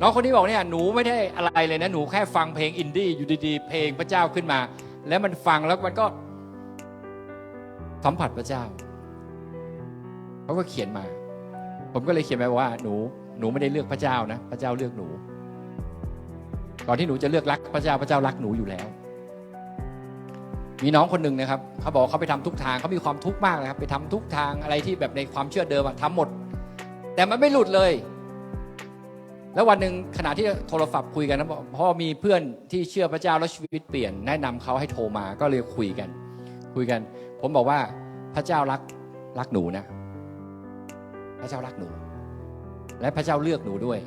น้องคนนี้บอกเนี่ยหนูไม่ได้อะไรเลยนะหนูแค่ฟังเพลงอินดี้อยู่ดีๆ เพลงพระเจ้าขึ้นมา แล้วมันฟังแล้วมันก็สัมผัสพระเจ้าเขาก็เขียนมา ผมก็เลยเขียนไปว่าหนูหนูไม่ได้เลือกพระเจ้านะ พระเจ้าเลือกหนูก่อนที่หนูจะเลือกรักพระเจ้าพระเจ้ารักหนูอยู่แล้ว มีน้องคนหนึ่งนะครับเขาบอกเขาไปทำทุกทางเขามีความทุกข์มากนะครับ ไปทำทุกทางอะไรที่แบบในความเชื่อเดิมอะทำหมด แต่มันไม่หลุดเลย แล้ววันหนึ่งขณะที่โทรศัพท์คุยกันนะเพราะว่ามีเพื่อนที่เชื่อพระเจ้าแล้วชีวิตเปลี่ยน แนะนำเขาให้โทรมาก็เลยคุยกัน คุยกัน ผมบอกว่าพระเจ้ารักรักหนูนะ พระเจ้ารักหนู และพระเจ้าเลือกหนูด้วย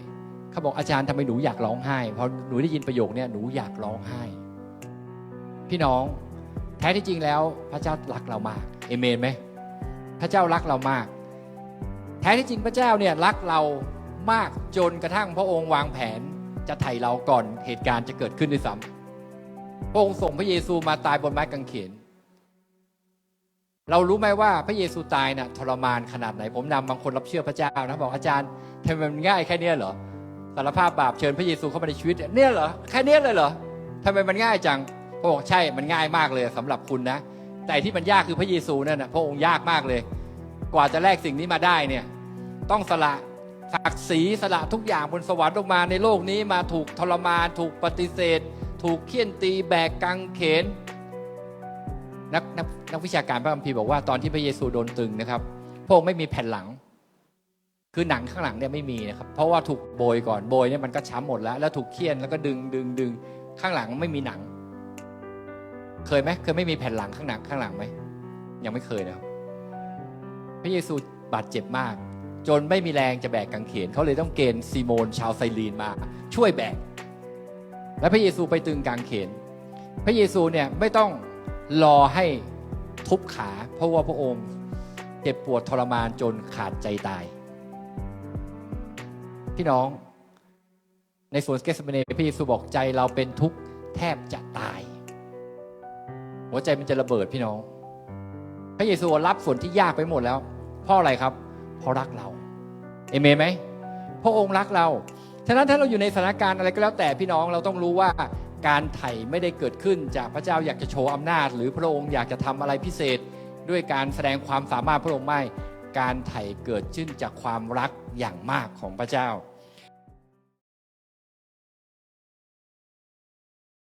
เขาบอกอาจารย์ทำไมหนูอยากร้องไห้พอหนูได้ยินประโยคนี้หนูอยากร้องไห้ พี่น้องแท้ที่จริงแล้วพระเจ้ารักเรามากเอเมนไหมพระเจ้ารักเรามาก แท้ที่จริงพระเจ้าเนี่ยรักเรา มากจนกระทั่งพระองค์วางแผนจะไถ่เราก่อนเหตุการณ์จะเกิดขึ้นด้วยซ้ำพระองค์ส่งพระเยซูมาตายบนไม้กางเขน เรารู้ไหมว่าพระเยซูตายน่ะทรมานขนาดไหน ผมนำบางคนรับเชื่อพระเจ้านะบอกอาจารย์ทำไมมันง่ายแค่นี้เหรอสารภาพบาปเชิญพระเยซูเข้ามาในชีวิตเนี่ยเหรอแค่เนี้ยเลยเหรอทำไมมันง่ายจังพระองค์ใช่มันง่ายมากเลยสำหรับคุณนะ แต่ที่มันยากคือพระเยซูนั่นนะพระองค์ยากมากเลย กว่าจะแลกสิ่งนี้มาได้เนี่ย ต้องสละ ศักดิ์ศรีสละทุกอย่างบนสวรรค์ลงมาในโลกนี้มาถูกทรมาน ถูกปฏิเสธ ถูกเคี่ยนตีแบกกางเขนนักนักนักวิชาการพระคัมภีร์บอกว่าตอนที่พระเยซูโดนตึงนะครับพระองค์ไม่มีแผ่นหลัง คือหนังข้างหลังเนี่ยไม่มีนะครับ เพราะว่าถูกโบยก่อนโบยเนี่ยมันก็ช้ำหมดแล้ว แล้วถูกเคี่ยนแล้วก็ดึงดึงดึงข้างหลังไม่มีหนัง เคยไหมเคยไม่มีแผ่นหลังข้างหลังข้างหลังไหมยังไม่เคยนะครับพระเยซูบาดเจ็บมาก จนไม่มีแรงจะแบกกางเขนเขาเลยต้องเกณฑ์ซีโมนชาวไซรีนมา ช่วยแบก และพระเยซูไปตึงกางเขน พระเยซูเนี่ยไม่ต้องรอให้ทุบขา เพราะว่าพระองค์เจ็บปวดทรมานจนขาดใจตาย พี่น้อง ในสวนเกสเมเนพระเยซูบอกใจเราเป็นทุกข์แทบจะตาย หัวใจมันจะระเบิดพี่น้อง พระเยซูรับส่วนที่ยากไปหมดแล้วเพราะอะไรครับ เพราะรักเราเอเมนไหมพระองค์รักเรา ฉะนั้นถ้าเราอยู่ในสถานการณ์อะไรก็แล้วแต่พี่น้องเราต้องรู้ว่าการไถ่ไม่ได้เกิดขึ้นจากพระเจ้าอยากจะโชว์อำนาจ หรือพระองค์อยากจะทำอะไรพิเศษ ด้วยการแสดงความสามารถพระองค์ไม่ การไถ่เกิดขึ้นจากความรักอย่างมากของพระเจ้า